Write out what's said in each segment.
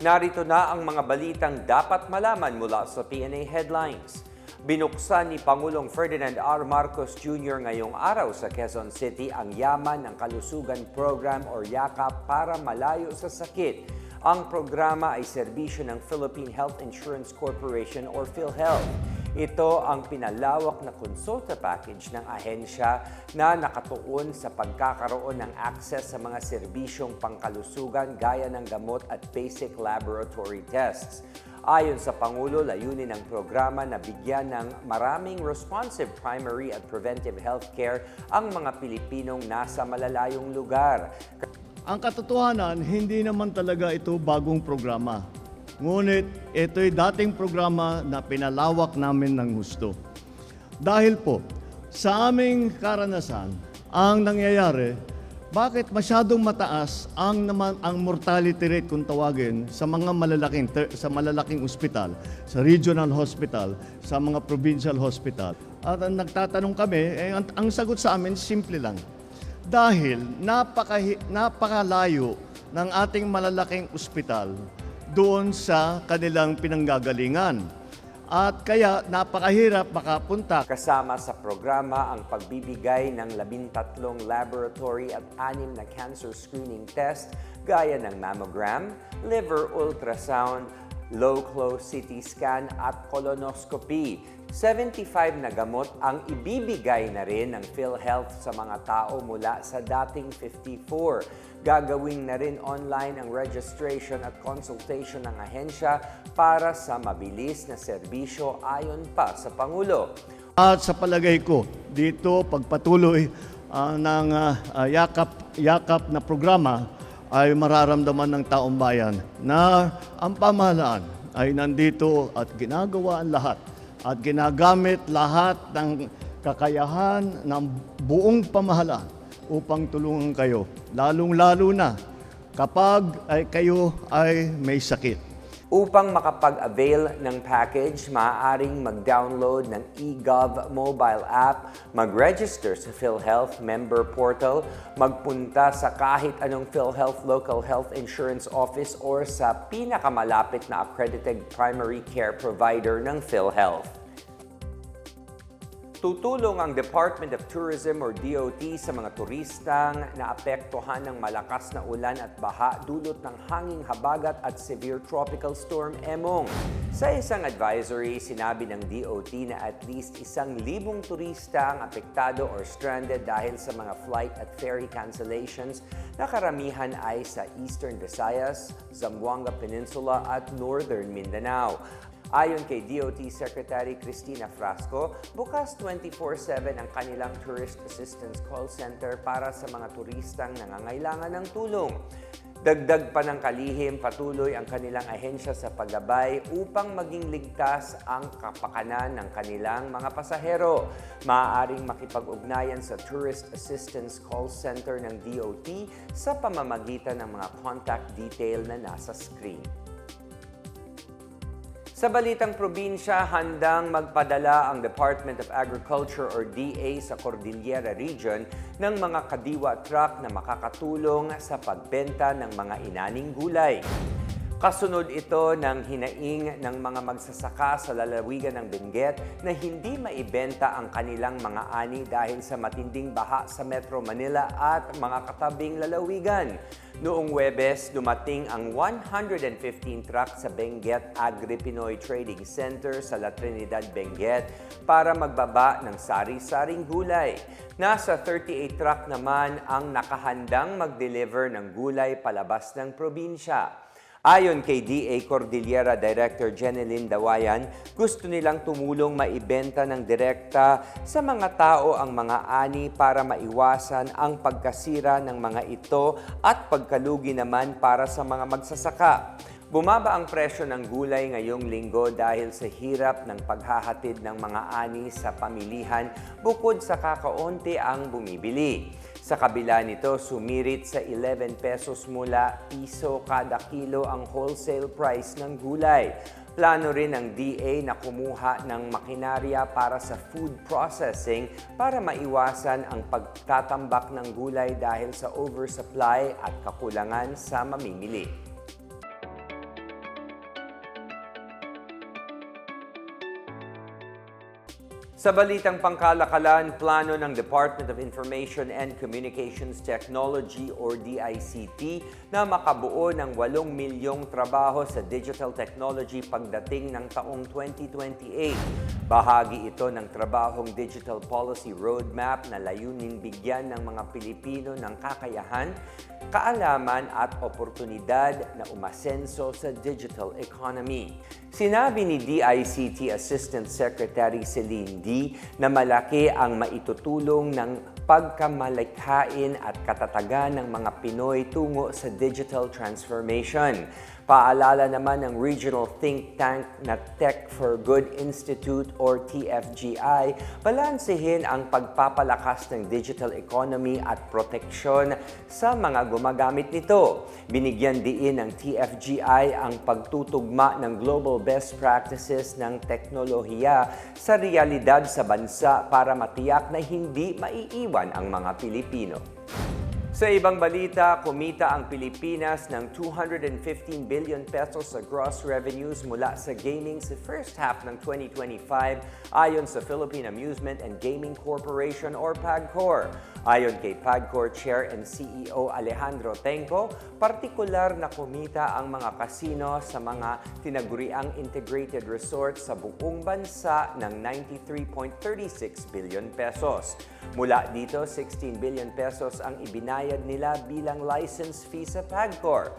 Narito na ang mga balitang dapat malaman mula sa PNA Headlines. Binuksan ni Pangulong Ferdinand R. Marcos Jr. ngayong araw sa Quezon City ang Yaman ng Kalusugan Program or YAKA para malayo sa sakit. Ang programa ay serbisyo ng Philippine Health Insurance Corporation or PhilHealth. Ito ang pinalawak na konsulta package ng ahensya na nakatuon sa pagkakaroon ng access sa mga serbisyong pangkalusugan gaya ng gamot at basic laboratory tests. Ayon sa Pangulo, layunin ng programa na bigyan ng maraming responsive primary at preventive health care ang mga Pilipinong nasa malalayong lugar. Ang katotohanan, hindi naman talaga ito bagong programa. Ngunit ito'y dating programa na pinalawak namin ng gusto. Dahil po, sa aming karanasan, ang nangyayari, bakit masyadong mataas ang naman ang mortality rate kung tawagin sa mga malalaking ter- sa malalaking ospital, sa regional hospital, sa mga provincial hospital. At ang nagtatanong kami, eh, ang, ang sagot sa amin simple lang dahil napaka, napakalayo ng ating malalaking ospital doon sa kanilang pinanggagalingan. At kaya napakahirap makapunta. Kasama sa programa ang pagbibigay ng labintatlong laboratory at anim na cancer screening test gaya ng mammogram, liver ultrasound, low-flow CT scan at colonoscopy. 75 na gamot ang ibibigay na rin ng PhilHealth sa mga tao mula sa dating 54. Gagawin na rin online ang registration at consultation ng ahensya para sa mabilis na serbisyo ayon pa sa Pangulo. At sa palagay ko, dito pagpatuloy ah, ng ah, yakap, yakap na programa ay mararamdaman ng taong bayan na ang pamahalaan ay nandito at ginagawa ang lahat at ginagamit lahat ng kakayahan ng buong pamahalaan upang tulungan kayo, lalong-lalo na kapag ay kayo ay may sakit. Upang makapag-avail ng package, maaaring mag-download ng eGov mobile app, mag-register sa PhilHealth member portal, magpunta sa kahit anong PhilHealth local health insurance office or sa pinakamalapit na accredited primary care provider ng PhilHealth. Tutulong ang Department of Tourism or DOT sa mga turistang naapektuhan ng malakas na ulan at baha dulot ng hanging habagat at severe tropical storm Emong. Sa isang advisory, sinabi ng DOT na at least isang libong turista ang apektado or stranded dahil sa mga flight at ferry cancellations na karamihan ay sa Eastern Visayas, Zamboanga Peninsula at Northern Mindanao. Ayon kay DOT Secretary Cristina Frasco, bukas 24-7 ang kanilang Tourist Assistance Call Center para sa mga turistang nangangailangan ng tulong. Dagdag pa ng kalihim, patuloy ang kanilang ahensya sa paggabay upang maging ligtas ang kapakanan ng kanilang mga pasahero. Maaaring makipag-ugnayan sa Tourist Assistance Call Center ng DOT sa pamamagitan ng mga contact detail na nasa screen. Sa balitang probinsya, handang magpadala ang Department of Agriculture or DA sa Cordillera Region ng mga kadiwa truck na makakatulong sa pagbenta ng mga inaning gulay. Kasunod ito ng hinaing ng mga magsasaka sa lalawigan ng Benguet na hindi maibenta ang kanilang mga ani dahil sa matinding baha sa Metro Manila at mga katabing lalawigan. Noong Webes, dumating ang 115 truck sa Benguet Agri-Pinoy Trading Center sa La Trinidad, Benguet para magbaba ng sari-saring gulay. Nasa 38 truck naman ang nakahandang mag-deliver ng gulay palabas ng probinsya. Ayon kay DA Cordillera Director Jeneline Dawayan, gusto nilang tumulong maibenta ng direkta sa mga tao ang mga ani para maiwasan ang pagkasira ng mga ito at pagkalugi naman para sa mga magsasaka. Bumaba ang presyo ng gulay ngayong linggo dahil sa hirap ng paghahatid ng mga ani sa pamilihan bukod sa kakaunti ang bumibili. Sa kabila nito, sumirit sa 11 pesos mula piso kada kilo ang wholesale price ng gulay. Plano rin ng DA na kumuha ng makinarya para sa food processing para maiwasan ang pagtatambak ng gulay dahil sa oversupply at kakulangan sa mamimili. Sa balitang pangkalakalan, plano ng Department of Information and Communications Technology or DICT na makabuo ng 8 milyong trabaho sa digital technology pagdating ng taong 2028. Bahagi ito ng trabahong Digital Policy Roadmap na layunin bigyan ng mga Pilipino ng kakayahan, kaalaman at oportunidad na umasenso sa digital economy. Sinabi ni DICT Assistant Secretary Celine D na malaki ang maitutulong ng pagkamalikhain at katatagan ng mga Pinoy tungo sa digital transformation. Paalala naman ng regional think tank na Tech for Good Institute or TFGI, balansehin ang pagpapalakas ng digital economy at proteksyon sa mga gumagamit nito. Binigyan diin ng TFGI ang pagtutugma ng global best practices ng teknolohiya sa realidad sa bansa para matiyak na hindi maiiwan ang mga Pilipino. Sa ibang balita, kumita ang Pilipinas ng 215 billion pesos sa gross revenues mula sa gaming sa first half ng 2025 ayon sa Philippine Amusement and Gaming Corporation or PAGCOR. Ayon kay PAGCOR Chair and CEO Alejandro Tenco, partikular na kumita ang mga kasino sa mga tinaguriang integrated resorts sa buong bansa ng 93.36 billion pesos. Mula dito, 16 billion pesos ang ibinayad nila bilang license fee sa PAGCOR.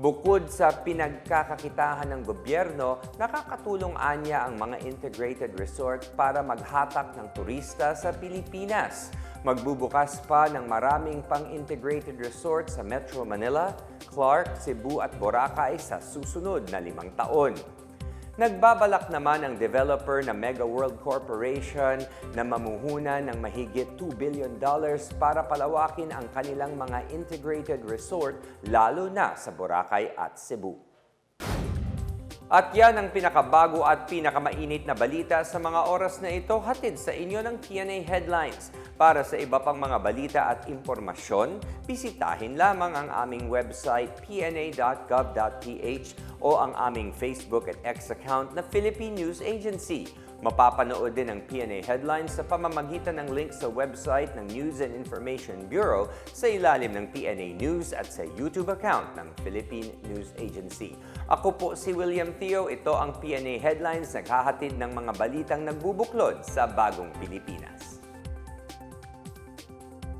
Bukod sa pinagkakakitahan ng gobyerno, nakakatulong anya ang mga integrated resort para maghatak ng turista sa Pilipinas. Magbubukas pa ng maraming pang-integrated resort sa Metro Manila, Clark, Cebu at Boracay sa susunod na limang taon. Nagbabalak naman ang developer na Mega World Corporation na mamuhuna ng mahigit $2 billion para palawakin ang kanilang mga integrated resort lalo na sa Boracay at Cebu. At yan ang pinakabago at pinakamainit na balita sa mga oras na ito hatid sa inyo ng PNA Headlines. Para sa iba pang mga balita at impormasyon, bisitahin lamang ang aming website pna.gov.ph o ang aming Facebook at X account na Philippine News Agency. Mapapanood din ang PNA headlines sa pamamagitan ng link sa website ng News and Information Bureau sa ilalim ng PNA News at sa YouTube account ng Philippine News Agency. Ako po si William Theo. Ito ang PNA Headlines naghahatid ng mga balitang nagbubuklod sa bagong Pilipinas.